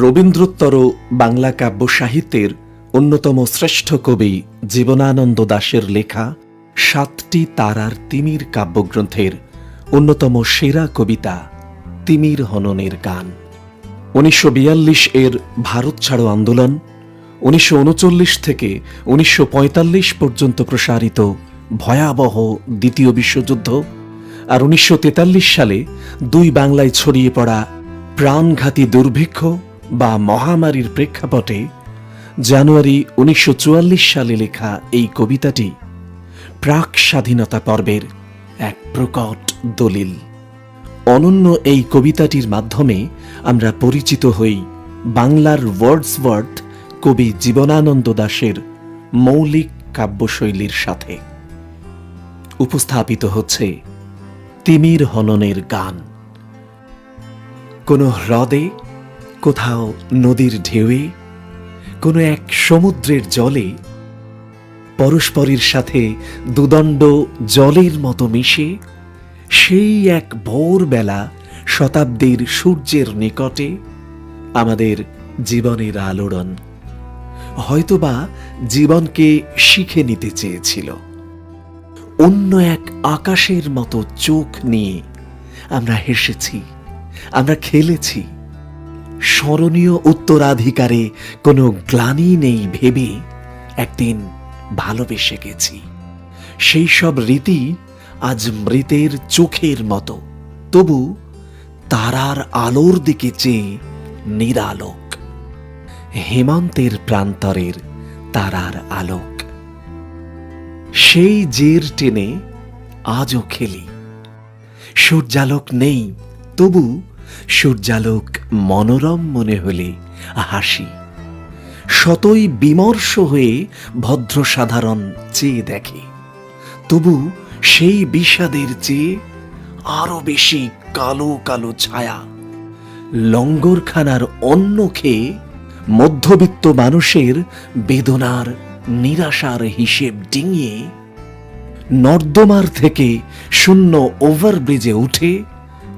রবীন্দ্রোত্তর বাংলা কাব্য সাহিত্যের অন্যতম শ্রেষ্ঠ কবি জীবনানন্দ দাশের লেখা সাতটি তারার তিমির কাব্যগ্রন্থের অন্যতম সেরা কবিতা তিমির হননের গান। উনিশশো বিয়াল্লিশ এর ভারত ছাড়ো আন্দোলন, উনিশশো উনচল্লিশ থেকে উনিশশো পঁয়তাল্লিশ পর্যন্ত প্রসারিত ভয়াবহ দ্বিতীয় বিশ্বযুদ্ধ আর উনিশশো তেতাল্লিশ সালে দুই বাংলায় ছড়িয়ে পড়া প্রাণঘাতী দুর্ভিক্ষ বা মহামারীর প্রেক্ষাপটে জানুয়ারি উনিশশো চুয়াল্লিশ সালে লেখা এই কবিতাটি প্রাক স্বাধীনতা পর্বের এক প্রকট দলিল। অনন্য এই কবিতাটির মাধ্যমে আমরা পরিচিত হই বাংলার ওয়ার্ডসওয়ার্থ কবি জীবনানন্দ দাশের মৌলিক কাব্যশৈলীর সাথে। উপস্থাপিত হচ্ছে তিমির হননের গান। কোনো হ্রদে কোথাও নদীর ঢেউয়ে, কোনো এক সমুদ্রের জলে, পরস্পরের সাথে দুদণ্ড জলের মতো মিশে, সেই এক ভোরবেলা শতাব্দীর সূর্যের নিকটে আমাদের জীবনের আলোড়ন হয়তোবা জীবনকে শিখে নিতে চেয়েছিল। অন্য এক আকাশের মতো চোখ নিয়ে আমরা হেসেছি, আমরা খেলেছি স্মরণীয় উত্তরাধিকারে কোনো গ্লানি নেই ভেবে একদিন ভালোবেসে গেছি। সেই সব রীতি আজ মৃতের চোখের মতো। তবু তারার আলোর দিকে চেয়ে নিরালোক। হেমন্তের প্রান্তরের তারার আলোক। সেই জের টেনে আজও খেলি। সূর্যালোক নেই, তবু সূর্যালোক মনোরম মনে হলে হাসি। শতই বিমর্ষ হয়ে ভদ্র সাধারণ চেয়ে দেখে। তবু সেই বিষাদের চেয়ে আরও বেশি কালো কালো ছায়া। লঙ্গরখানার অন্ন খেয়ে মধ্যবিত্ত মানুষের বেদনার নিরাশার হিসেব ডিঙিয়ে নর্দমার থেকে শূন্য ওভারব্রিজে উঠে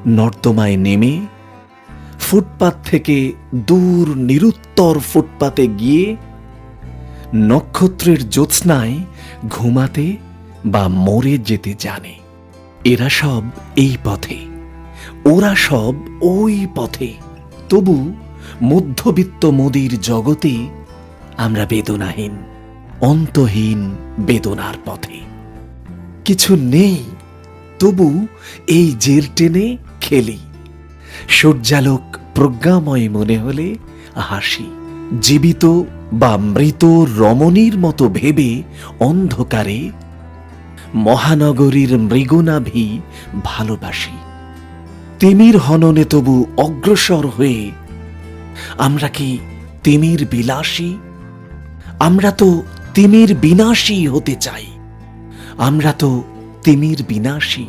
নর্দমায় নেমে ফুটপাত থেকে দূর নিরুত্তর ফুটপাতে গিয়ে নক্ষত্রের জ্যোৎস্নায় ঘুমাতে বা মরে যেতে জানে। এরা সব এই পথে, ওরা সব ওই পথে। তবু মধ্যবিত্ত মোদির জগতে আমরা বেদনাহীন, অন্তহীন বেদনার পথে। কিছু নেই, তবু এই জের টেনে খেলি। সূর্যালোক প্রজ্ঞাময় মনে হলে হাসি। জীবিত বা মৃত রমণীর মতো ভেবে অন্ধকারে মহানগরীর মৃগনাভি ভালোবাসি। তিমির হননে তবু অগ্রসর হয়ে আমরা কি তিমির বিলাসী? আমরা তো তিমির বিনাশী হতে চাই। আমরা তো তিমির বিনাশী।